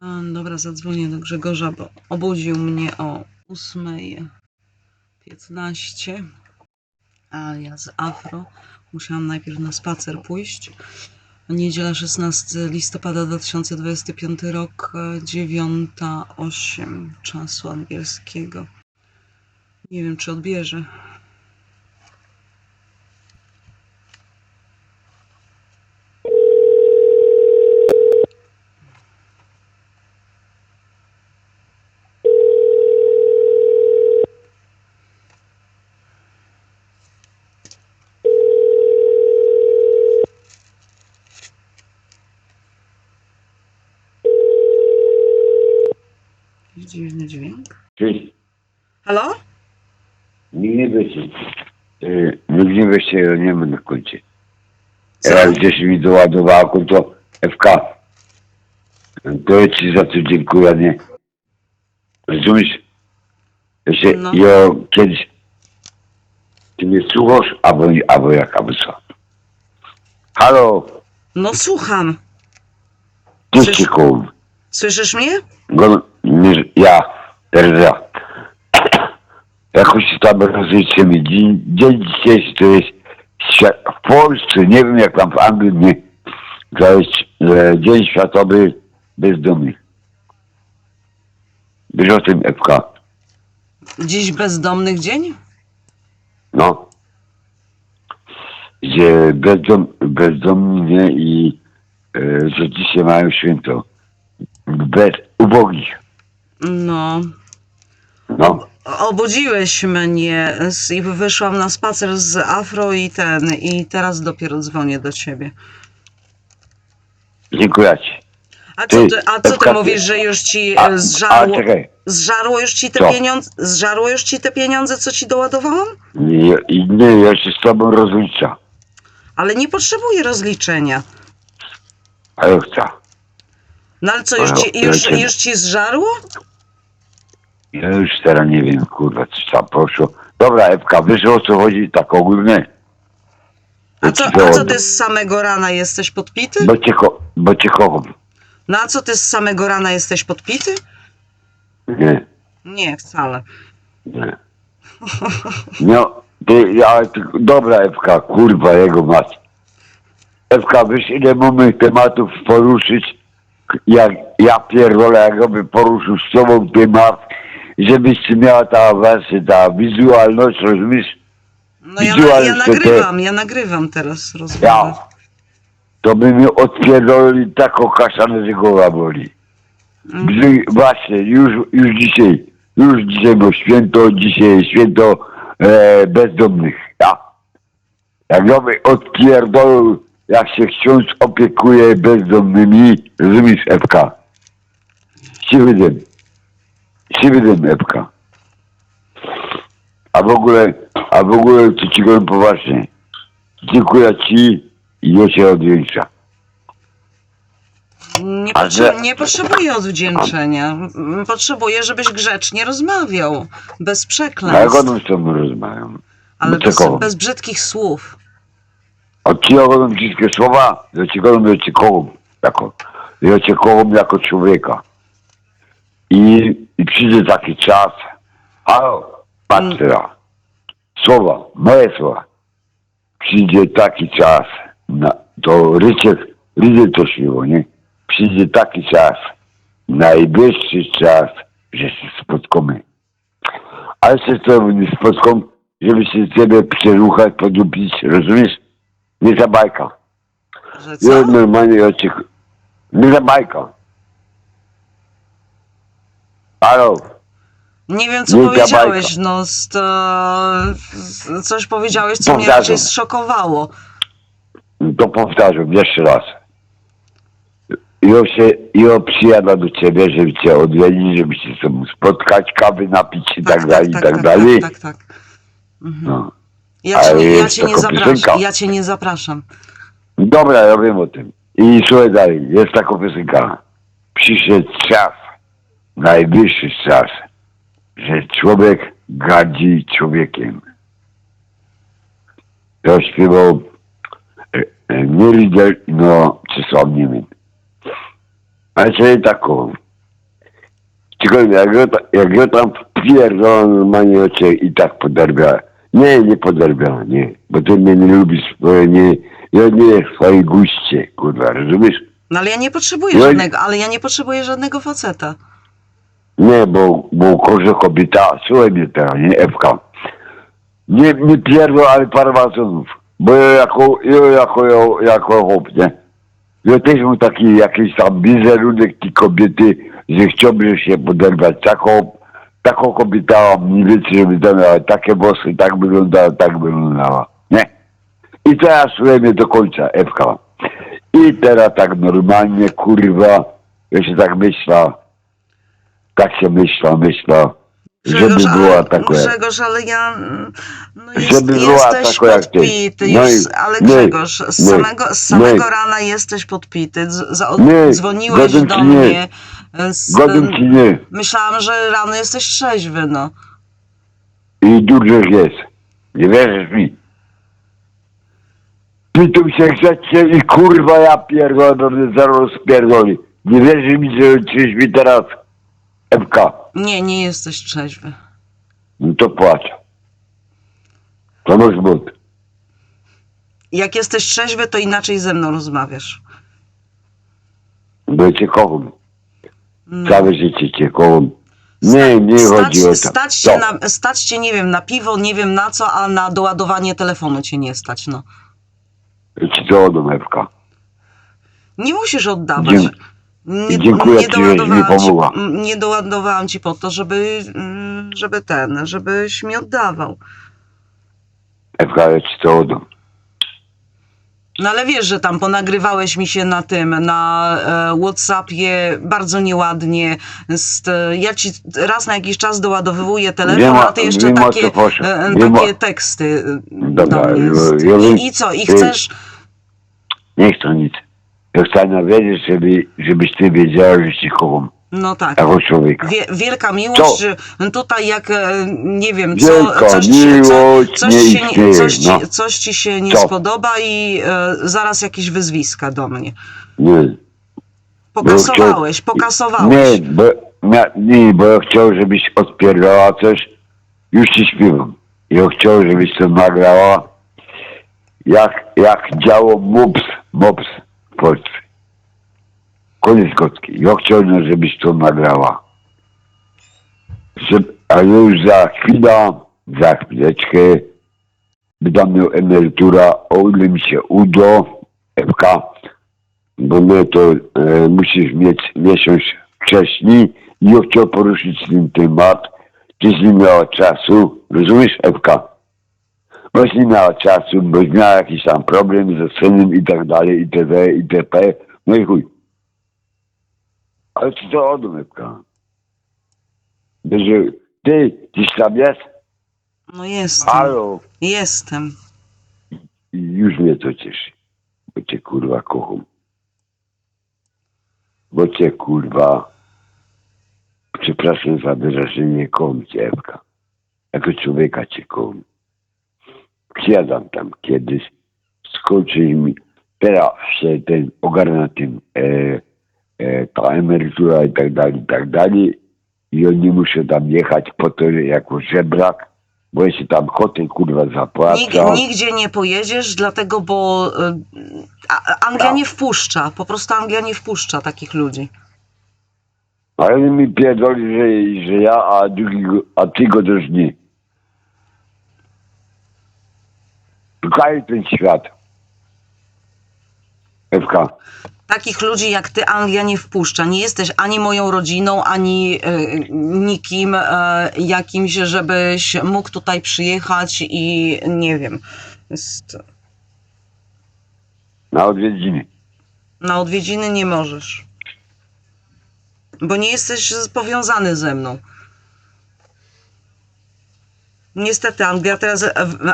A, dobra, zadzwonię do Grzegorza, bo obudził mnie o 8.15, a ja z Afro musiałam najpierw na spacer pójść. Niedziela 16 listopada 2025 rok, e, 9.08 czasu angielskiego. Nie wiem, czy odbierze. Jakiś Dziwny dźwięk. Cześć. Halo? Nie gniewajcie. Yy, Nie gniewajcie, ja nie mam na koncie. Co? Jak gdzieś mi doładowała konto FK. To ja ci za to dziękuję, nie? Rozumiesz? Ja się, No. ja kiedyś ty mnie słuchasz, albo, albo jak, albo co? Halo, No słucham. Słysz- ci kołem. Słyszysz mnie? Go, nie, ja, teraz ja. Jakoś tam rozliczy mi. Dzień, dzień dzisiejszy to jest w Polsce, nie wiem jak tam w Anglii, nie, to jest e, Dzień Światowy Bezdomnych. Wiesz o tym, FK? Dziś bezdomnych dzień? No. Że bezdom, bezdomni nie i e, że dzisiaj mają święto. Bez ubogich. No. No. Obudziłeś mnie i wyszłam na spacer z Afro i ten, i teraz dopiero dzwonię do ciebie. Dziękuję ci. A co Ty, a co ty mówisz, że już ci A, e, a zżarło, zżarło już ci te Co? pieniądze, zżarło już ci te pieniądze, co ci doładowałam? Nie, nie, ja się z tobą rozlicza. Ale nie potrzebuję rozliczenia. A ja chcę. No ale co, już ci, już, już ci zżarło? Ja już teraz nie wiem, kurwa, co tam poszło. Dobra, Ewka, wiesz o co chodzi tak ogólnie? A co, a co ty z samego rana jesteś podpity? Bo cię, ko- bo cię kocham. No a co ty z samego rana jesteś podpity? Nie, Nie, wcale. nie. No, ty, ale ty, dobra Ewka, kurwa, jego mać. Ewka, wiesz ile mamy tematów poruszyć? Jak ja pierdolę, jakby poruszył z tobą temat, żebyś miała ta wersja, ta wizualność, rozumiesz? No ja, na, ja że ty- nagrywam, ja nagrywam teraz rozmowę. Ja. To by mnie odpierdolili taką kaszanę, że głowa boli. Gdy, właśnie, już, już dzisiaj, już dzisiaj, bo święto, dzisiaj święto e, bezdomnych. Ja. Jak ja by odpierdolił, jak się ksiądz opiekuje bezdomnymi, rozumiesz? Siwy dym. Siwy Ewka. A w ogóle, a w ogóle, to ci powiem poważnie. Dziękuję ci i ja cię odwieńczę. Nie, A potrze- że- nie potrzebuję odwdzięczenia. M- Potrzebuję, żebyś grzecznie rozmawiał. Bez A jak przekleństw. one z tobą rozmawiają? Ale No bez, czego? bez brzydkich słów. A ci oglądam wszystkie słowa, ja ci oglądam, ja cię kocham. Jako, ja cię kocham jako człowieka. I, I przyjdzie taki czas, halo, patrz teraz. Słowa, moje słowa. Przyjdzie taki czas, na, to Ryczek, Ryczek to śpiewał, nie? Przyjdzie taki czas, najwyższy czas, że się spotkamy. Z tobą nie spotkam, żeby się ciebie przeruchać, podupić, rozumiesz? Nie za bajka. Że Ja co? normalnie oczek... Nie za bajka. Halo, Nie wiem, co powiedziałeś. bajka. No, z to... z- coś powiedziałeś, co mnie Powtarzam. raczej zszokowało. to powtarzam jeszcze raz. Ja się, ja przyjadę do ciebie, żeby cię odwiedzić, żeby się z tobą spotkać, kawy napić i tak, dalej, i tak, dalej. Tak, tak, tak. Mhm. No. Ja, cię, Ale nie- ja jest cię nie taka zapraszam. Ja cię nie zapraszam. Dobra, ja wiem o tym. I słuchaj dalej, jest taka piosenka. Przyszedł czas, najwyższy czas, że człowiek gardzi człowiekiem. To śpiewał nie lider, no, czy sam nie wiem. Ale sobie taką, Tylko jak ja, jak ja tam wpierdolę normalnie oczy i tak poderbiałem. Nie, nie poderbiałem, nie. Bo ty mnie nie lubisz, bo ja nie, ja nie w swojej guście, kurwa, rozumiesz? No ale ja nie potrzebuję No i- żadnego, ale ja nie potrzebuję żadnego faceta. Nie, bo, bo koże kobieta, słuchaj mnie teraz, nie, Ewka. Nie, nie pierdol, ale parę wazonów. Bo ja jako, ja jako, ja, jako chłop, nie? Ja też mam taki jakiś tam wizerunek tej kobiety, że chciałbym się poderwać. Taką, taką kobietę mniej więcej, żeby to miała takie włosy, tak wyglądała, tak wyglądała, nie? I teraz słuchaj mnie do końca, Ewka. I teraz tak normalnie, kurwa, ja się tak myślę, tak się myślę, myślę, żeby Grzegorz, była ale, taka jak... Grzegorz, ale ja. No jest, Żeby była jesteś taka jak ty. podpity, No już, i- ale nie, Grzegorz, z nie, samego, z samego nie. rana jesteś podpity. Z, za, Nie, dzwoniłeś do nie. mnie. Z, Godzin ci nie. Myślałam, że rano jesteś trzeźwy, no. I dużo jest. Nie wierzysz mi? Pytam się chcecie i kurwa ja pierdolę, zaraz spierdoli. Nie wierzysz mi, że czyś mi teraz MK. Nie, nie jesteś trzeźwy. No to płacz. To masz but. Jak jesteś trzeźwy, to inaczej ze mną rozmawiasz. Bo ja cię kocham. No. Całe życie cię kocham. Nie, nie chodzi o to. Stać Co? na, stać cię, nie wiem, na piwo, nie wiem na co, a na doładowanie telefonu cię nie stać, no. Ja ci to oddam, MK. Nie musisz oddawać. Nie, dziękuję nie ci, mi doładowałam ci, pomogła. m, nie doładowałam ci po to, żeby, mm, żeby ten, żebyś mi oddawał. Ja ci to oddam. No ale wiesz, że tam ponagrywałeś mi się na tym, na e, Whatsappie bardzo nieładnie. E, ja ci raz na jakiś czas doładowywuję telefon, Wiem a ty jeszcze wiem, takie, e, takie teksty e, Dobra, do mnie. I, I co? I chcesz... Nie chcę nic. Chcę wiedzieć, żeby, żebyś ty wiedziała, że ci kocham. No tak. Jako człowieka. Wie, wielka miłość, że tutaj jak, e, nie wiem, co, Wielka coś, ci się, co, miłość coś, nie ci się istnieje, coś, ci, no. coś ci się nie Co? spodoba i e, zaraz jakieś wyzwiska do mnie. Nie. Pokasowałeś, chciał- pokasowałeś. Nie, bo, ja, nie, bo ja chciał, żebyś odpierdała coś. Już ci śpiewam. Ja chciał, żebyś to nagrała. Jak, jak działo MOPS, MOPS Polsce. Koniec kotki. Ja chciałbym, żebyś to nagrała. A już za chwilę, za chwileczkę, będę miał emerytura, o ile mi się uda, FK, bo my to e, musisz mieć miesiąc wcześniej i ja chciał poruszyć ten temat, tyś nie miała czasu, rozumiesz, Ewka? Boś nie miała czasu, boś miała jakiś tam problem ze synem i tak dalej, itd., itp., no i chuj. Ale co to oddam, Ewka? Że ty, tyś tam jest? No jestem, Halo? jestem. I już mnie to cieszy, bo cię kurwa kocham. Bo cię kurwa, przepraszam za wyrażenie, kocham cię Ewka. Jako człowieka cię kocham. Przyjadam tam kiedyś, skończy mi, teraz się ten ogarnia tym, e, e, ta emerytura i tak dalej, i tak dalej. I on nie muszę tam jechać po to jako żebrak, bo się tam hotel kurwa zapłaca. Nig, nigdzie nie pojedziesz, dlatego, bo e, a, Anglia Tak. nie wpuszcza, po prostu Anglia nie wpuszcza takich ludzi. Ale on mi pierdoli, że, że ja, a, drugi, go- a ty go też nie. Szukaj ten świat. Ewka, Takich ludzi jak ty Anglia nie wpuszcza. Nie jesteś ani moją rodziną, ani e, nikim e, jakimś, żebyś mógł tutaj przyjechać i nie wiem, jest, na odwiedziny. na odwiedziny nie możesz. Bo nie jesteś powiązany ze mną. Niestety Anglia teraz,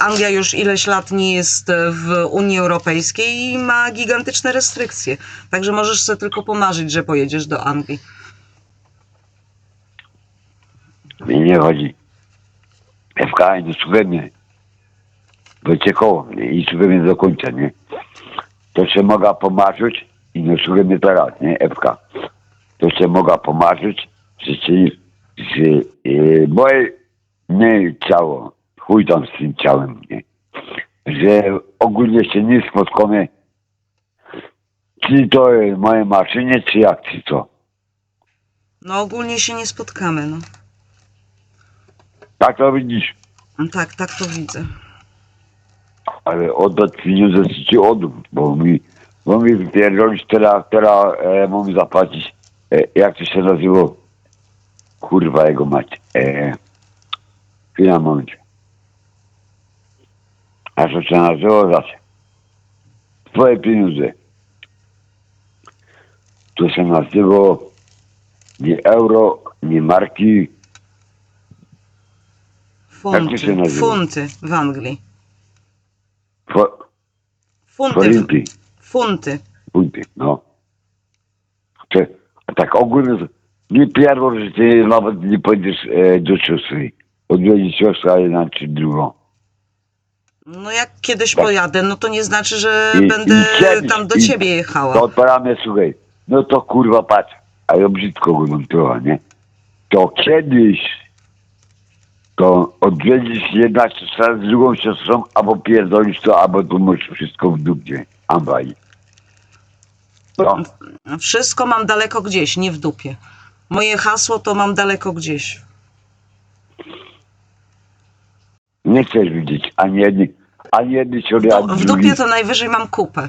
Anglia już ileś lat nie jest w Unii Europejskiej i ma gigantyczne restrykcje. Także możesz sobie tylko pomarzyć, że pojedziesz do Anglii. Mi nie chodzi. Słuchaj mnie. Bo cię koło mnie i mnie do końca, nie? To się mogę pomarzyć i no mnie teraz, nie? Ewka. To się mogę pomarzyć, że czy y, moje nie ciało, chuj tam z tym ciałem, nie? Że ogólnie się nie spotkamy, czy to jest moje maszynie, czy jak, czy co. No ogólnie się nie spotkamy, no. Tak to widzisz, No Tak, tak to widzę. ale oddać pieniądze ci oddam, bo mi, bo mi wypierdolić teraz, teraz e, mam zapłacić, e, jak to się nazywa, kurwa jego mać, e, chwila moment. A co się nazywa zawsze? Twoje pieniądze. To się nazywa nie euro, nie marki, Jak to się Funty, nazywa? funty w Anglii. fo, Funty, w, forinty. funty. Punty, no. Czy, a tak ogólnie, nie pierdol, że ty nawet nie pójdziesz e, do siostry. Odwiedzić siostrę, a jedna czy drugą. No jak kiedyś Tak. pojadę, no to nie znaczy, że I- będę i kiedyś, tam do i- ciebie jechała. To odpalamy, słuchaj, no to kurwa patrz, a ja brzydko go trochę, nie? To kiedyś to odwiedzisz jedna siostra z drugą siostrą, albo pierdolisz to, albo tu masz wszystko w dupie. Ambaj. No, Wszystko mam daleko gdzieś, nie w dupie. Moje hasło to mam daleko gdzieś. Nie chcesz widzieć ani jednej, ani jednej No, ani w drugiej. dupie to najwyżej mam kupę.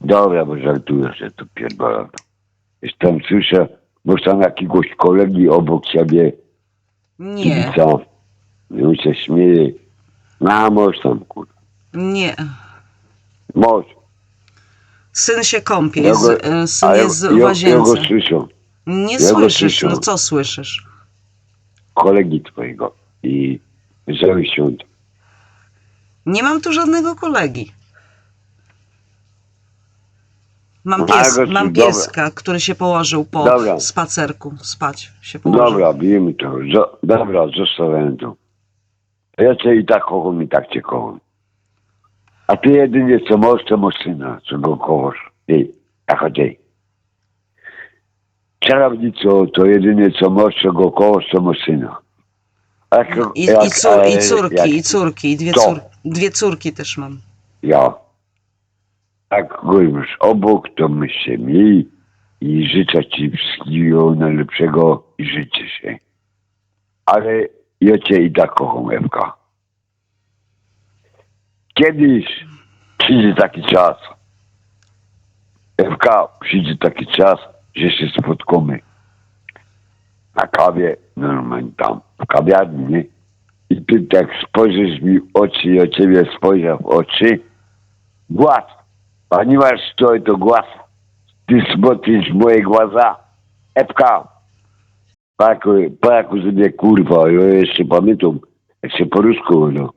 Dobra, bo żartuję, że to pierdolę. Już tam słyszę, bo tam jakiegoś kolegi obok siebie, Nie, co? I on się śmieje. No, możesz tam, kurwa. nie. Możesz. Syn się kąpie, jest, e, syn A jest w ja go łazience. słyszę. Nie ja go słyszysz, słyszę. no co słyszysz? Kolegi twojego. I wesoły świąt. Nie mam tu żadnego kolegi. Mam, pies, mam pieska, który się położył po Dobra. spacerku. Spać się położył. Dobra, bijemy to. Zo- dobra, zostawiam to. Ja cię i tak kocham, i tak cię kocham. A ty jedynie co możesz, to masz syna, co go kochasz. Ty, jako ty. Czarownico, to jedynie co co go kochasz, to masz syna. A Jak, I, jak, i, cór, I córki, jak i córki, i dwie, To. cór, dwie córki też mam. Ja. Jak go już obok, to my się i życzę ci wszystkiego najlepszego i życzę się. Ale ja cię i tak kocham, Ewka. Kiedyś przyjdzie taki czas. Ewka, przyjdzie taki czas, że się spotkamy na kawie, normalnie tam, w kawiarni, nie? I ty tak spojrzysz mi w oczy, ja ciebie spojrzę w oczy. Głaz, ponieważ to jest to głaz. Ty spotysz moje głaza. Epka. Paku, paku sobie kurwa, ja jeszcze pamiętam, jak się po rusku, no.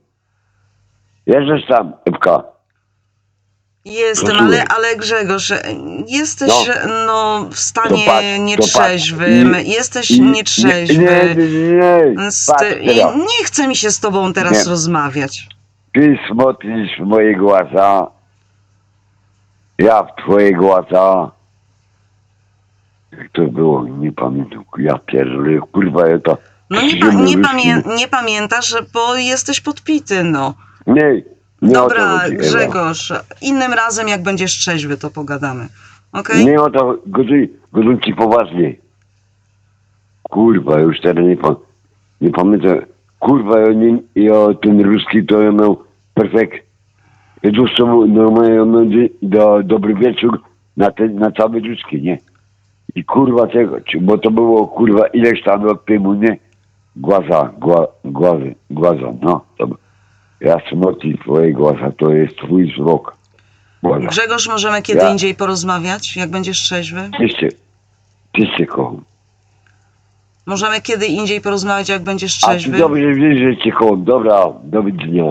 Tam, Epka. Jestem, ale, ale Grzegorz, e, jesteś no. E, no, w stanie to patrz, no nietrzeźwym, jesteś I, nietrzeźwy. Nie, nie, nie, i nie chcę mi się z tobą teraz nie. rozmawiać. Ty smotrisz w moje głasa, ja w twoje głasa. Jak to było, nie pamiętam, ja pierdolę, kurwa, ja to... No nie, pa, nie, pamię, nie pamiętasz, bo jesteś podpity, no. Nie, nie o to Dobra, chodzi, Ewa. Grzegorz, innym razem jak będziesz trzeźwy, to pogadamy. Okej? Nie o to, godzin, godzin ci poważnie. Kurwa, już teraz nie, pa, nie pamiętam. Kurwa, ja, nie, ja ten ruski to ja miał perfekt. Ja tobą normalnie ja miał dzie- do, dobry wieczór na, ten, na cały ruski, nie? I kurwa tego, czy- bo to było kurwa ileś tam rok temu, nie? Głaza, gła, głazy, głaza, no. To, ja smutny twoje głaza, to jest twój wzrok. Głaza. Grzegorz, możemy kiedy Ja. indziej porozmawiać, jak będziesz trzeźwy? Ty się kocham. Możemy kiedy indziej porozmawiać, jak będziesz A ty trzeźwy? dobrze wiesz, że cię kocham. Dobra, do widzenia.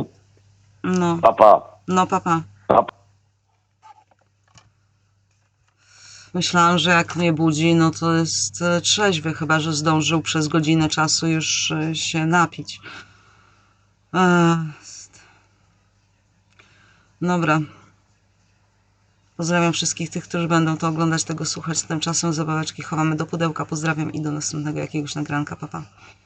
No, Papa. no papa. Pa. Myślałam, że jak mnie budzi, no to jest e, trzeźwy, chyba że zdążył przez godzinę czasu już e, się napić. E, Dobra. Pozdrawiam wszystkich tych, którzy będą to oglądać, tego słuchać. Tymczasem zabaweczki chowamy do pudełka. Pozdrawiam i do następnego jakiegoś nagranka. Papa. Pa.